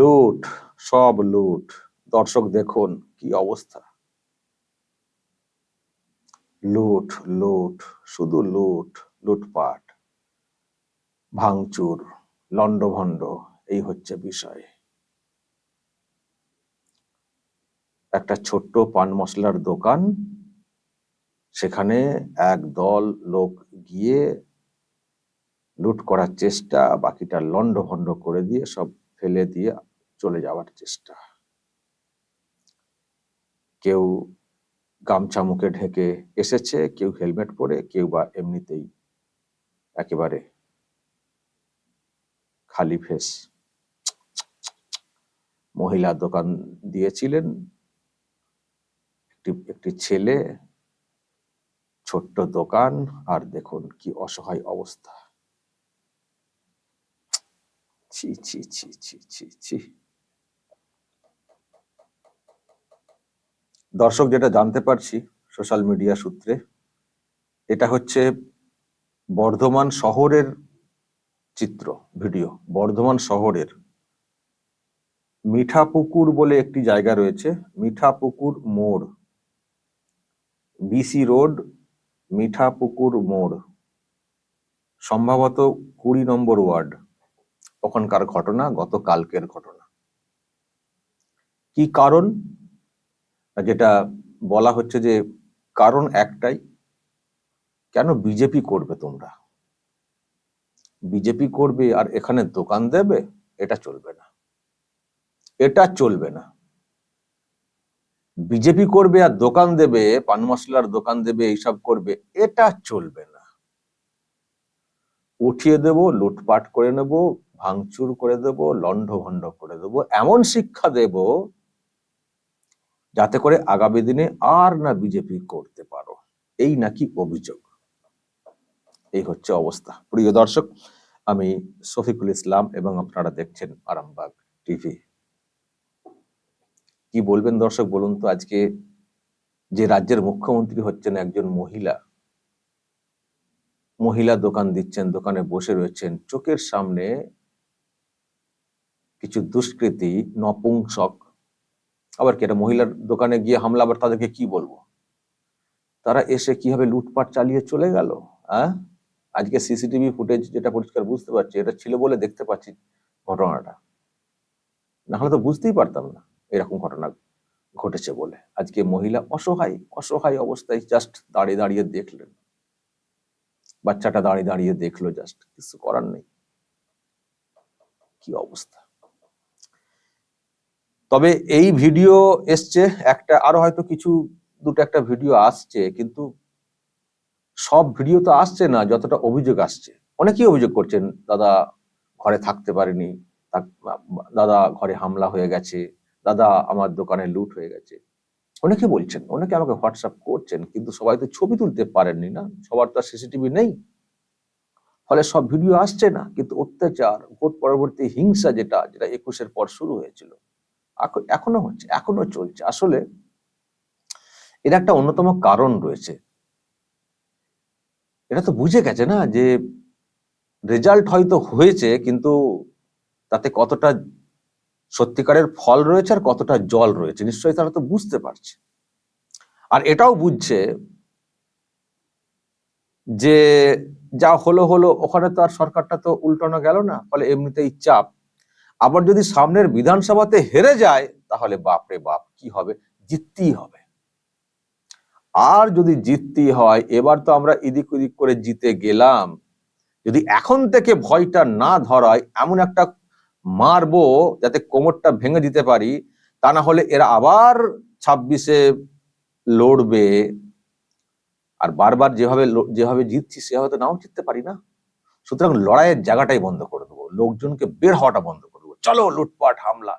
লুট, সব লুট। দর্শক দেখুন কি অবস্থা। লুট লুট, শুধু লুট, লুটপাট, ভাঙচুর লন্ডভন্ড এই হচ্ছে বিষয়। একটা ছোট্ট পান মশলার দোকান, সেখানে এক দল লোক গিয়ে লুট করার চেষ্টা, বাকিটা লন্ডভন্ড করে দিয়ে সব ফেলে দিয়ে চলে যাওয়ার চেষ্টা। কেউ গামছা মুখে ঢেকে এসেছে, কেউ হেলমেট পরে, কেউ বা এমনিতেই একেবারে খালি ফেস মহিলা দোকান দিয়েছিলেন, একটি একটি ছেলে, ছোট্ট দোকান, আর দেখুন কি অসহায় অবস্থা। ছি ছি ছি ছি ছি ছি। দর্শক, যেটা জানতে পারছি সোশ্যাল মিডিয়া সূত্রে, এটা হচ্ছে বর্ধমান শহরের চিত্র, ভিডিও। বর্ধমান শহরের মিঠাপুকুর বলে একটি জায়গা রয়েছে, মিঠাপুকুর মোড়। বিসি রোড, মিঠাপুকুর মোড়। সম্ভবত কুড়ি নম্বর ওয়ার্ড। ওখানকার ঘটনা, গতকালকের ঘটনা। কি কারণ? যেটা বলা হচ্ছে যে, কারণ একটাই, কেন বিজেপি করবে তোমরা? বিজেপি করবে আর এখানে দোকান দেবে, এটা চলবে না। এটা চলবে না। বিজেপি করবে আর দোকান দেবে, পান মশলার দোকান দেবে, এইসব করবে, এটা চলবে না। উঠিয়ে দেব, লুটপাট করে নেব ভাঙচুর করে দেব লন্ড ভন্ড করে দেব, এমন শিক্ষা দেব যাতে করে আগামী দিনে আর না বিজেপি করতে পারো। এই নাকি অভিযোগ। এই হচ্ছে অবস্থা। প্রিয় দর্শক, আমি শফিকুল ইসলাম এবং আপনারা দেখছেন আরামবাগ টিভি। কি বলবেন দর্শক, বলুন তো আজকে যে রাজ্যের মুখ্যমন্ত্রী হচ্ছেন একজন মহিলা মহিলা দোকান দিচ্ছেন, দোকানে বসে রয়েছেন, চোখের সামনে কিছু দুষ্কৃতী, নপুংসক। আবার কি একটা মহিলার দোকানে গিয়ে হামলা, আবার তাদেরকে কি বলব? তারা এসে কীভাবে লুটপাট চালিয়ে চলে গেল হ্যাঁ আজকে সিসিটিভি ফুটেজ যেটা পরিষ্কার বুঝতে পারছি, এটা ছিল বলে দেখতে পাচ্ছি ঘটনাটা। না হলে তো বুঝতেই পারতাম না এরকম ঘটনা ঘটেছে বলে। আজকে মহিলা অসহায় অসহায় অবস্থায় জাস্ট দাঁড়িয়ে দাঁড়িয়ে দেখলেন। বাচ্চাটা দাঁড়িয়ে দাঁড়িয়ে দেখল জাস্ট কিছু করার নেই। কি অবস্থা? তবে এই ভিডিও এসছে, একটা, আরও হয়তো কিছু, দুটো একটা ভিডিও আসছে, কিন্তু সব ভিডিও তো আসছে না, যতটা অভিযোগ আসছে। অনেকেই অভিযোগ করছেন, দাদা ঘরে থাকতে পারেনি দাদা ঘরে হামলা হয়ে গেছে, দাদা আমার দোকানে লুট হয়ে গেছে। অনেকে বলছেন, অনেকে আমাকে হোয়াটসঅ্যাপ করছেন, কিন্তু সবাই তো ছবি তুলতে পারেননি না, সবার তো সিসিটিভি নেই। ফলে সব ভিডিও আসছে না, কিন্তু অত্যাচার, ভোট পরবর্তী হিংসা যেটা যেটা একুশের পর শুরু হয়েছিল। এখনও হচ্ছে, এখনও চলছে। আসলে এর একটা অন্যতম কারণ রয়েছে। এটা তো বুঝে গেছে না যে রেজাল্ট হয়তো হয়েছে, কিন্তু তাতে কতটা সত্যিকারের ফল রয়েছে আর কতটা জল রয়েছে, নিশ্চয়ই তারা তো বুঝতে পারছে। আর এটাও বুঝছে যে যা হলো হলো, ওখানে তো আর সরকারটা তো উল্টানো গেল না, ফলে এমনিতেই চাপ। আবার যদি সামনের বিধানসভাতে হেরে যায়, তাহলে বাপরে বাপ, কি হবে? জিততেই হবে। আর যদি জিততেই হয়, এবার তো আমরা এদিক ওদিক করে জিতে গেলাম। যদি এখন থেকে ভয়টা না ধরায়, এমন একটা মারবো যাতে কোমরটা ভেঙে দিতে পারি, তা না হলে এরা আবার ছাব্বিশে লড়বে। আর বারবার যেভাবে যেভাবে জিতছি, সেভাবে তো নাও জিততে পারি না। সুতরাং লড়াইয়ের জায়গাটাই বন্ধ করে দেবো। লোকজনকে বের হওয়াটা বন্ধ চলো লুটপাট, হামলা।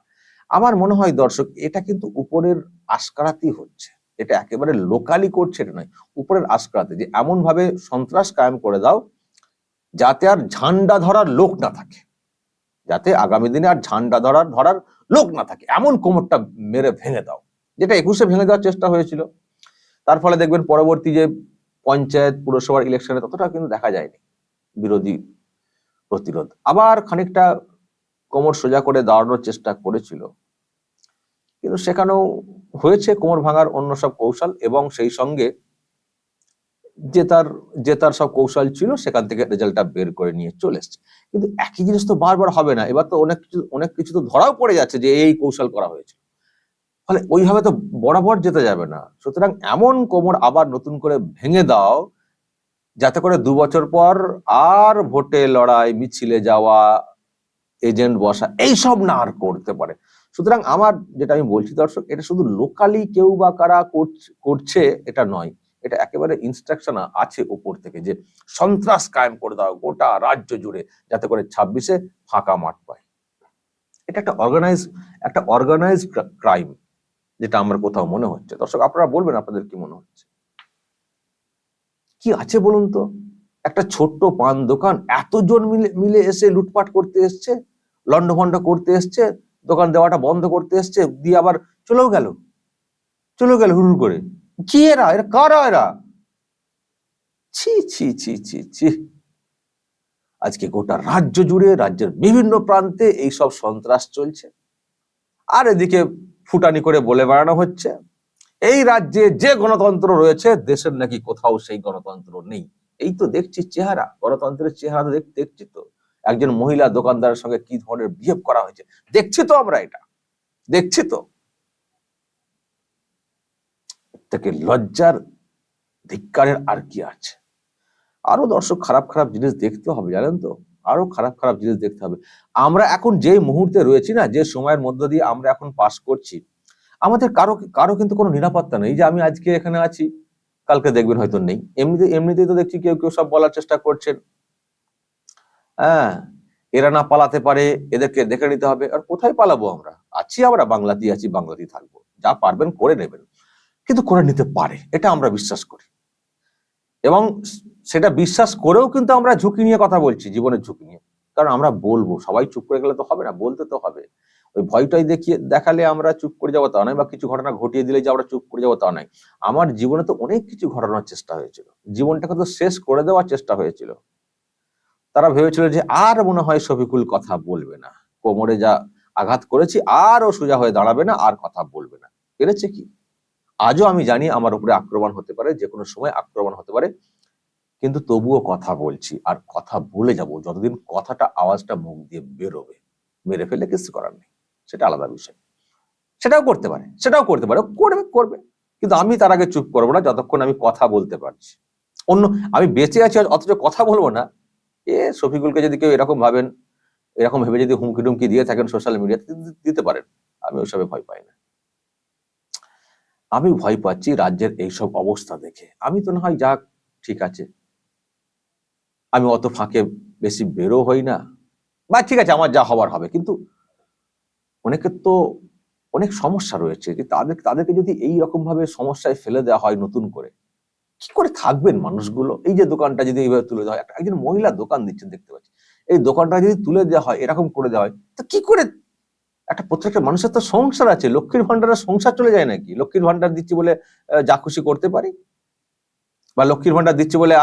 আমার মনে হয় দর্শক, এটা কিন্তু উপরের আশকারাতেই হচ্ছে। এটা একেবারে লোকালি করছে, এটা নয়। উপরের আশকারাতে যে এমন ভাবে সন্ত্রাস কায়েম করে দাও, যাতে আর ঝান্ডা ধরার লোক না থাকে। যাতে আগামী দিনে আর ঝান্ডা ধরার ধরার লোক না থাকে। এমন কোমরটা মেরে ভেঙে দাও। যেটা একুশে ভেঙে দেওয়ার চেষ্টা হয়েছিল। তার ফলে দেখবেন পরবর্তী যে পঞ্চায়েত, পুরসভার ইলেকশনে ততটা কিন্তু দেখা যায়নি। বিরোধী প্রতিরোধ। আবার খানিকটা কোমর সোজা করে দাঁড়ানোর চেষ্টা করেছিল। কিন্তু সেখানেও হয়েছে কোমর ভাঙার অন্য সব কৌশল এবং সেই সঙ্গে যে তার যে তার সব কৌশল ছিল সেখান থেকে রেজাল্টটা বের করে নিয়ে চলে এসছে। কিন্তু একই জিনিস তো বারবার হবে না। এবার তো অনেক কিছু অনেক কিছু তো ধরাও পড়ে যাচ্ছে যে এই কৌশল করা হয়েছে। ফলে ওইভাবে তো বরাবর যেতে যাবে না। সুতরাং এমন কোমর আবার নতুন করে ভেঙে দাও, যাতে করে দু বছর পর আর ভোটে লড়াই, মিছিলে যাওয়া এজেন্ট বসা, এইসব না আর করতে পারে। সুতরাং আমার যেটা আমি বলছি দর্শক, এটা শুধু লোকালি কেউ বা কারা করছ- এটা নয়। এটা একেবারে ইনস্ট্রাকশন আছে উপর থেকে যে সন্ত্রাস কায়েম করে দাও গোটা রাজ্য জুড়ে, যাতে করে ছাব্বিশে ফাঁকা মাঠ পায়। এটা একটা অর্গানাইজ একটা অর্গানাইজ ক্রাইম যেটা আমার কোথাও মনে হচ্ছে। দর্শক, আপনারা বলবেন আপনাদের কি মনে হচ্ছে? কি আছে বলুন তো? একটা ছোট্ট পান দোকান, এতজন মিলে মিলে এসে লুটপাট করতে এসছে? লন্ডভন্ড করতে এসছে, দোকান দেওয়াটা বন্ধ করতে এসছে, দিয়ে আবার চলেও গেল। চলে গেল হুড় করে। কি এরা? এরা কারা এরা? ছি ছি ছি ছি ছি। আজকে গোটা রাজ্য জুড়ে, রাজ্যের বিভিন্ন প্রান্তে এই সব সন্ত্রাস চলছে। আর এদিকে ফুটানি করে বলে বেড়ানো হচ্ছে। এই রাজ্যে যে গণতন্ত্র রয়েছে, দেশের নাকি কোথাও সেই গণতন্ত্র নেই। এই তো দেখছি চেহারা। গণতন্ত্রের চেহারা দেখছি তো। একজন মহিলা দোকানদারের সঙ্গে কি ধরনের বিহেভ করা হয়েছে? দেখছি তো আমরা এটা। দেখছি তো। থেকে লজ্জার ধিক্কারের আর কি আছে? আরও দর্শক খারাপ খারাপ জিনিস দেখতে হবে, জানেন তো? আরও খারাপ খারাপ জিনিস দেখতে হবে। আমরা এখন যে মুহূর্তে রয়েছি না, যে সময়ের মধ্য দিয়ে আমরা এখন পাস করছি, আমাদের কারও কারও কিন্তু কোনো নিরাপত্তা নেই যে আমি আজকে এখানে আছি, কালকে দেখবেন হয়তো নেই। এমনিতে, এমনিতেই তো দেখছি কেউ কেউ সব বলার চেষ্টা করছেন। হ্যাঁ এরা না পালাতে পারে, এদেরকে দেখে নিতে হবে। আর কোথায় পালাবো আমরা? আছি আমরা, বাংলাতেই আছি, বাংলাতেই থাকব। যা পারবেন করে নেবেন। কিন্তু করে নিতে পারে, এটা আমরা বিশ্বাস করি। এবং সেটা বিশ্বাস করেও কিন্তু আমরা ঝুঁকি নিয়ে কথা বলছি, জীবনের ঝুঁকি নিয়ে। কারণ আমরা বলব, সবাই চুপ করে গেলে তো হবে না, বলতে তো হবে। ওই ভয়টাই দেখিয়ে, দেখালে আমরা চুপ করে যাব তা নয়, বা কিছু ঘটনা ঘটিয়ে দিলে যে আমরা চুপ করে যাব তা নয়। আমার জীবনে তো অনেক কিছু ঘটানোর চেষ্টা হয়েছিল। জীবনটাকে তো শেষ করে দেওয়ার চেষ্টা হয়েছিল। তারা ভেবেছিল যে আর মনে হয় শফিকুল কথা বলবে না। কোমরে যা আঘাত করেছি আর ও সোজা হয়ে দাঁড়াবে না, আর কথা বলবে না। পেরেছে কি? আজও আমি জানি আমার উপরে আক্রমণ হতে পারে যে কোনো সময় আক্রমণ হতে পারে, কিন্তু তবুও কথা বলছি, আর কথা বলে যাব, যতদিন কথাটা, আওয়াজটা মুখ দিয়ে বেরোবে। মেরে ফেলে কিছু করার নেই, সেটা আলাদা বিষয়। সেটাও করতে পারে, সেটাও করতে পারে করবে করবে। কিন্তু আমি তার আগে চুপ করব না, যতক্ষণ আমি কথা বলতে পারছি। অন্য, আমি বেঁচে আছি, অথচ কথা বলব না এ শফিকুলকে যদি কেউ এরকম ভাবেন, এরকম ভেবে যদি হুমকি টুমকি দিয়ে থাকেন সোশ্যাল মিডিয়াতে দিতে পারেন। আমি ওইসবে ভয় পাই না। আমি ভয় পাচ্ছি রাজ্যের এইসব অবস্থা দেখে। আমি তো না হয় যাক, ঠিক আছে। আমি অত ফাঁকে বেশি বেরো হই না। বা ঠিক আছে, আমার যা হবার হবে। কিন্তু অনেকের তো অনেক সমস্যা রয়েছে। যে তাদের, তাদেরকে যদি এই রকম ভাবে সমস্যায় ফেলে দেওয়া হয় নতুন করে কি করে থাকবেন মানুষগুলো? এই যে দোকানটা যদি এইভাবে তুলে দেওয়া হয় একজন মহিলা দোকান দিচ্ছেন দেখতে পাচ্ছি। এই দোকানটা যদি তুলে দেওয়া হয়, এরকম করে দেওয়া হয়, তো কি করে একটা প্রত্যেকটা মানুষের তো সংসার আছে, লক্ষ্মীর ভান্ডারের সংসার চলে যায় নাকি? লক্ষ্মীর ভান্ডার দিচ্ছি বলে যা খুশি করতে পারি? বা লক্ষ্মীর ভান্ডার দিচ্ছি বলে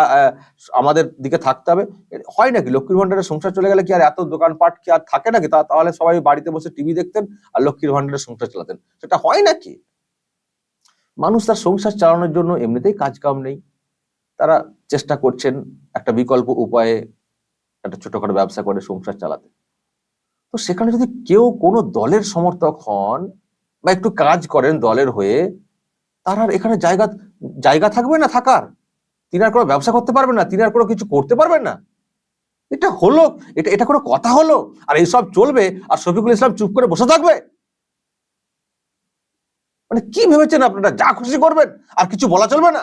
আমাদের দিকে থাকতে হবে? হয় নাকি? লক্ষ্মীর ভান্ডারের সংসার চলে গেলে কি আর এত দোকানপাট কি আর থাকে নাকি? তাহলে সবাই বাড়িতে বসে টিভি দেখতেন আর লক্ষ্মীর ভান্ডারের সংসার চালাতেন। সেটা হয় নাকি? মানুষ তার সংসার চালানোর জন্য এমনিতেই কাজ কাম নেই। তারা চেষ্টা করছেন একটা বিকল্প উপায়ে একটা ছোটখাটো ব্যবসা করে সংসার চালাতে। তো সেখানে যদি কেউ কোনো দলের সমর্থক হন বা একটু কাজ করেন দলের হয়ে, তার আর এখানে জায়গা জায়গা থাকবে না থাকার? তিনি আর কোনো ব্যবসা করতে পারবেন না, তিনি আর কোনো কিছু করতে পারবেন না। এটা হলো, এটা এটা কোনো কথা হলো? আর এইসব চলবে, আর শফিকুল ইসলাম চুপ করে বসে থাকবে? মানে কি ভেবেছেন আপনারা? যা খুশি করবেন, আর কিছু বলা চলবে না?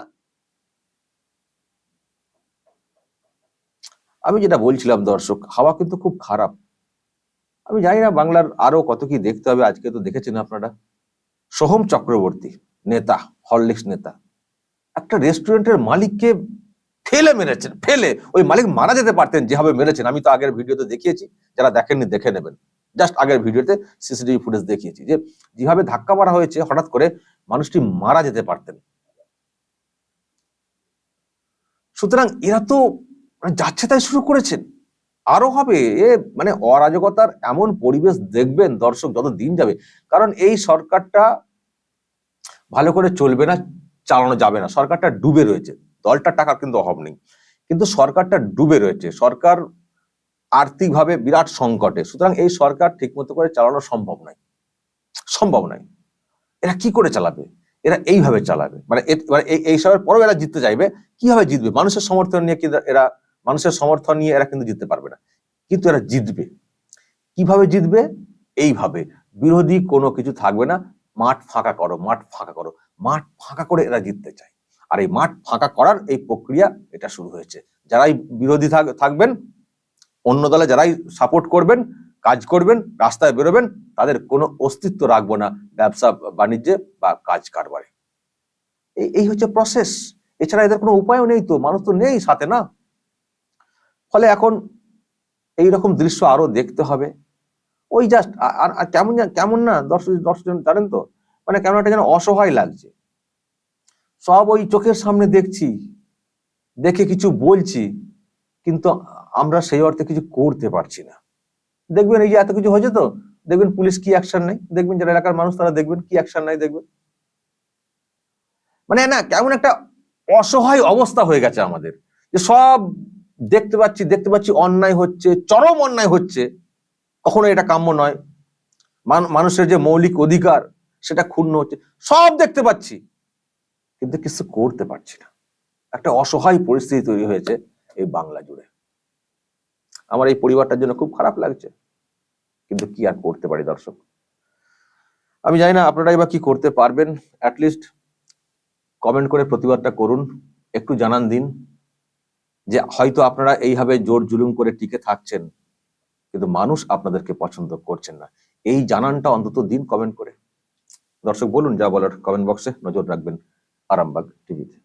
আমি যেটা বলছিলাম, দর্শক, হাওয়া কিন্তু খুব খারাপ। আমি জানি না বাংলার আরও কত কি দেখতে হবে, আজকে তো দেখেছেন আপনারা। সোহম চক্রবর্তী, নেতা, হরলিক্স নেতা, একটা রেস্টুরেন্টের মালিককে ফেলে মেরেছেন, ফেলে। ওই মালিক মারা যেতে পারতেন, যেভাবে মেরেছেন। আমি তো আগের ভিডিওতে দেখিয়েছি, যারা দেখেননি, দেখে নেবেন। জাস্ট আগের ভিডিওতে সিসিটিভি ফুটেজ দেখিয়েছি যে, যেভাবে ধাক্কা মারা হয়েছে, হঠাৎ করে মানুষটি মারা যেতে পারতেন। সুতরাং এরা তো মানে যাচ্ছে তাই শুরু করেছেন। আরও হবে, এ মানে অরাজকতার এমন পরিবেশ দেখবেন দর্শক যত দিন যাবে, কারণ এই সরকারটা ভালো করে চলবে না, চালানো যাবে না। সরকারটা ডুবে রয়েছে। দলটার টাকার কিন্তু অভাব নেই। কিন্তু সরকারটা ডুবে রয়েছে। সরকার আর্থিকভাবে বিরাট সংকটে। সুতরাং এই সরকার ঠিকমতো করে চালানো সম্ভব নয়। সম্ভব নয়। এরা কি করে চালাবে? এরা এইভাবে চালাবে। মানে মানে এই এইসবের পরেও এরা জিততে চাইবে। কীভাবে জিতবে? মানুষের সমর্থন নিয়ে কিন্তু এরা, মানুষের সমর্থন নিয়ে এরা কিন্তু জিততে পারবে না। কিন্তু এরা জিতবে। কীভাবে জিতবে? এইভাবে। বিরোধী কোনো কিছু থাকবে না। মাঠ ফাঁকা করো, মাঠ ফাঁকা করো। মাঠ ফাঁকা করে এরা জিততে চায়। আর এই মাঠ ফাঁকা করার এই প্রক্রিয়া এটা শুরু হয়েছে। যারাই বিরোধী থাকবেন অন্য দলে যারাই সাপোর্ট করবেন, কাজ করবেন, রাস্তায় বেরোবেন, তাদের কোনো অস্তিত্ব রাখব না ব্যবসা, বাণিজ্যে বা কাজ কারবারে। এই হচ্ছে প্রসেস এছাড়া এদের কোনো উপায়ও নেই তো, মানুষ তো নেই সাথে না। ফলে এখন এই রকম দৃশ্য আরও দেখতে হবে। ওই জাস্ট আর কেমন কেমন না দর্শক দর্শকজন জানেন তো? মানে কেমন একটা যেন অসহায় লাগছে। সব ওই চোখের সামনে দেখছি, দেখে কিছু বলছি, কিন্তু আমরা সেই অর্থে কিছু করতে পারছি না। দেখবেন এই যে এত কিছু হয়েছে তো, দেখবেন পুলিশ কি অ্যাকশন নেই দেখবেন যারা এলাকার মানুষ তারা দেখবেন কি অ্যাকশন নাই দেখবেন? মানে না, কেমন একটা অসহায় অবস্থা হয়ে গেছে আমাদের। যে সব দেখতে পাচ্ছি দেখতে পাচ্ছি অন্যায় হচ্ছে, চরম অন্যায় হচ্ছে। কখনো এটা কাম্য নয়। মান- মানুষের যে মৌলিক অধিকার, সেটা ক্ষুণ্ণ হচ্ছে। সব দেখতে পাচ্ছি। কিন্তু কিছু করতে পারছি না। একটা অসহায় পরিস্থিতি তৈরি হয়েছে এই বাংলা জুড়ে। আমার এই পরিবারটার জন্য খুব খারাপ লাগছে। কিন্তু কি আর করতে পারি দর্শক? আমি জানি না আপনারাই বা কি করতে পারবেন। অ্যাটলিস্ট কমেন্ট করে প্রতিবাদটা করুন। একটু জানান দিন যে হয়তো আপনারা এইভাবে জোর জুলুম করে টিকে থাকছেন, কিন্তু মানুষ আপনাদেরকে পছন্দ করছেন না। এই জানানটা অন্তত দিন কমেন্ট করে। দর্শক বলুন যা বলার কমেন্ট বক্সে নজর রাখবেন আরামবাগ টিভিতে।